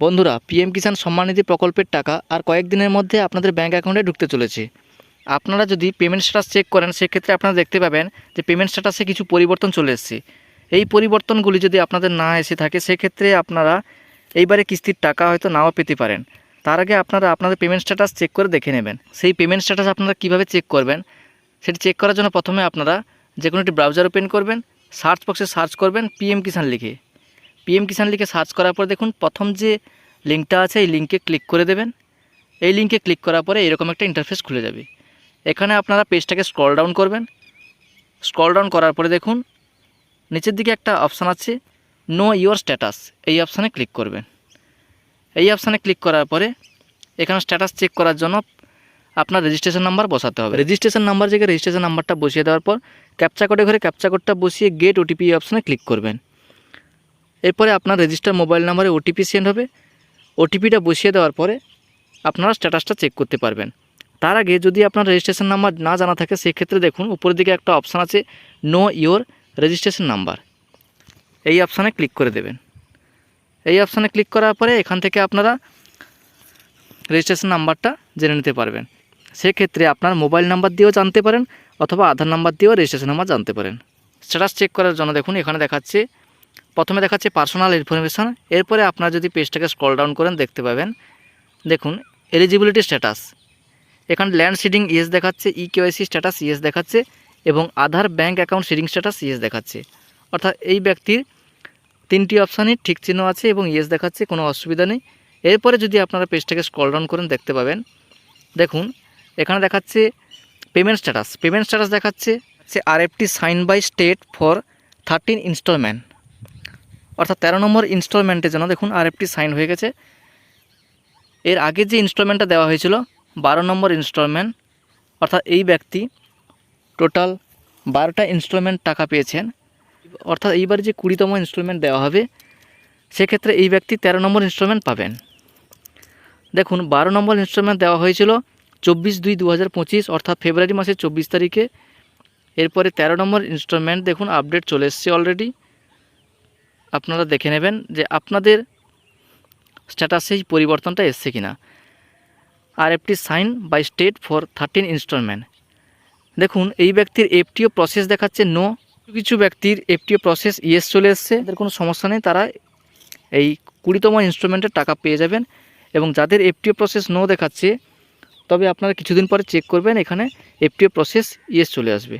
বন্ধুরা পিএম কিষাণ সম্মানিধি প্রকল্পের টাকা আর কয়েকদিনের মধ্যে আপনাদের ব্যাঙ্ক অ্যাকাউন্টে ঢুকতে চলেছে। আপনারা যদি পেমেন্ট স্ট্যাটাস চেক করেন, সেক্ষেত্রে আপনারা দেখতে পাবেন যে পেমেন্ট স্ট্যাটাসে কিছু পরিবর্তন চলে এসেছে। এই পরিবর্তনগুলি যদি আপনাদের না এসে থাকে, সেক্ষেত্রে আপনারা এইবারে কিস্তির টাকা হয়তো নাও পেতে পারেন। তার আগে আপনারা আপনাদের পেমেন্ট স্ট্যাটাস চেক করে দেখে নেবেন। সেই পেমেন্ট স্ট্যাটাস আপনারা কীভাবে চেক করবেন? সেটি চেক করার জন্য প্রথমে আপনারা যে কোনো একটি ব্রাউজার ওপেন করবেন সার্চ বক্সে সার্চ করবেন পিএম কিষাণ লিখে। পিএম কিষাণ লিখে সার্চ করার পর দেখুন, প্রথম যে লিঙ্কটা আছে, এই লিঙ্কে ক্লিক করে দেবেন। এই লিঙ্কে ক্লিক করার পরে এরকম একটা ইন্টারফেস খুলে যাবে। এখানে আপনারা পেজটাকে স্ক্রল ডাউন করবেন। স্ক্রল ডাউন করার পরে দেখুন, নিচের দিকে একটা অপশান আছে নো ইওর স্ট্যাটাস এই অপশানে ক্লিক করবেন। এই অপশানে ক্লিক করার পরে এখানে স্ট্যাটাস চেক করার জন্য আপনার রেজিস্ট্রেশন নাম্বার বসাতে হবে। রেজিস্ট্রেশন নাম্বার জায়গায় রেজিস্ট্রেশন নাম্বারটা বসিয়ে দেওয়ার পর ক্যাপচা কোডে ঘরে ক্যাপচা কোডটা বসিয়ে গেট ওটিপি অপশানে ক্লিক করবেন। এরপরে আপনার রেজিস্টার মোবাইল নাম্বারে ওটিপি সেন্ড হবে। ওটিপিটা বসিয়ে দেওয়ার পরে আপনারা স্ট্যাটাসটা চেক করতে পারবেন। তার আগে যদি আপনার রেজিস্ট্রেশন নাম্বার না জানা থাকে, সেক্ষেত্রে দেখুন, উপরের দিকে একটা অপশান আছে নো ইওর রেজিস্ট্রেশন নাম্বার এই অপশানে ক্লিক করে দেবেন। এই অপশানে ক্লিক করার পরে এখান থেকে আপনারা রেজিস্ট্রেশন নাম্বারটা জেনে নিতে পারবেন। সেক্ষেত্রে আপনার মোবাইল নাম্বার দিয়েও জানতে পারেন, অথবা আধার নাম্বার দিয়েও রেজিস্ট্রেশন নাম্বার জানতে পারেন। স্ট্যাটাস চেক করার জন্য দেখুন, এখানে দেখাচ্ছে প্রথমে দেখাচ্ছে পার্সোনাল ইনফরমেশান এরপরে আপনারা যদি পেজটাকে স্ক্রল ডাউন করেন, দেখতে পাবেন। দেখুন এলিজিবিলিটি স্ট্যাটাস এখানে ল্যান্ড সিডিং ইয়েস দেখাচ্ছে ই কেওয়াইসি স্ট্যাটাস ইয়েস দেখাচ্ছে, এবং Aadhaar bank account seeding status yes দেখাচ্ছে। অর্থাৎ এই ব্যক্তির তিনটি অপশানই ঠিক চিহ্ন আছে এবং ইয়েস দেখাচ্ছে, কোনো অসুবিধা নেই। এরপরে যদি আপনারা পেজটাকে স্ক্রল ডাউন করেন, দেখতে পাবেন। দেখুন, এখানে দেখাচ্ছে পেমেন্ট স্ট্যাটাস পেমেন্ট স্ট্যাটাস দেখাচ্ছে, সে RFT sign by state for thirteen installment অর্থাৎ তেরো নম্বর ইনস্টলমেন্টের জন্য দেখুন আরএফটি সাইন হয়ে গেছে। এর আগে যে ইনস্টলমেন্টটা দেওয়া হয়েছিল, বারো নম্বর ইনস্টলমেন্ট, অর্থাৎ এই ব্যক্তি টোটাল বারোটা ইনস্টলমেন্ট টাকা পেয়েছেন। অর্থাৎ এইবার যে কুড়িতম ইনস্টলমেন্ট দেওয়া হবে, সেক্ষেত্রে এই ব্যক্তি তেরো নম্বর ইনস্টলমেন্ট পাবেন। দেখুন, বারো নম্বর ইনস্টলমেন্ট দেওয়া হয়েছিল চব্বিশ দুই দু অর্থাৎ ফেব্রুয়ারি মাসের চব্বিশ তারিখে। এরপরে তেরো নম্বর ইনস্টলমেন্ট, দেখুন, আপডেট চলে এসছে অলরেডি। আপনারা দেখে নেবেন যে আপনাদের স্ট্যাটাসে পরিবর্তনটা এসছে কিনা। R FT sign by state for thirteen installment. দেখুন, এই ব্যক্তির এফটিও প্রসেস দেখাচ্ছে নো কিছু ব্যক্তির এফটিও প্রসেস ইয়েস চলে এসছে। তাদের কোনো সমস্যা নেই, তারা এই কুড়িতম ইনস্টলমেন্টের টাকা পেয়ে যাবেন এবং যাদের এফটিও প্রসেস নো দেখাচ্ছে, তবে আপনারা কিছুদিন পরে চেক করবেন, এখানে এফটিও প্রসেস ইয়েস চলে আসবে।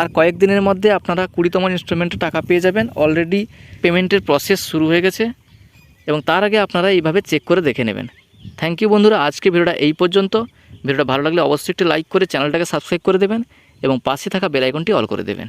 আর কয়েকদিনের মধ্যে আপনারা কুড়িতম ইনস্টলমেন্টে টাকা পেয়ে যাবেন। অলরেডি পেমেন্টের প্রসেস শুরু হয়ে গেছে এবং তার আগে আপনারা এইভাবে চেক করে দেখে নেবেন। থ্যাংক ইউ বন্ধুরা, আজকে ভিডিওটা এই পর্যন্ত। ভিডিওটা ভালো লাগলে অবশ্যই একটি লাইক করে চ্যানেলটাকে সাবস্ক্রাইব করে দেবেন এবং পাশে থাকা বেলাইকনটি অল করে দেবেন।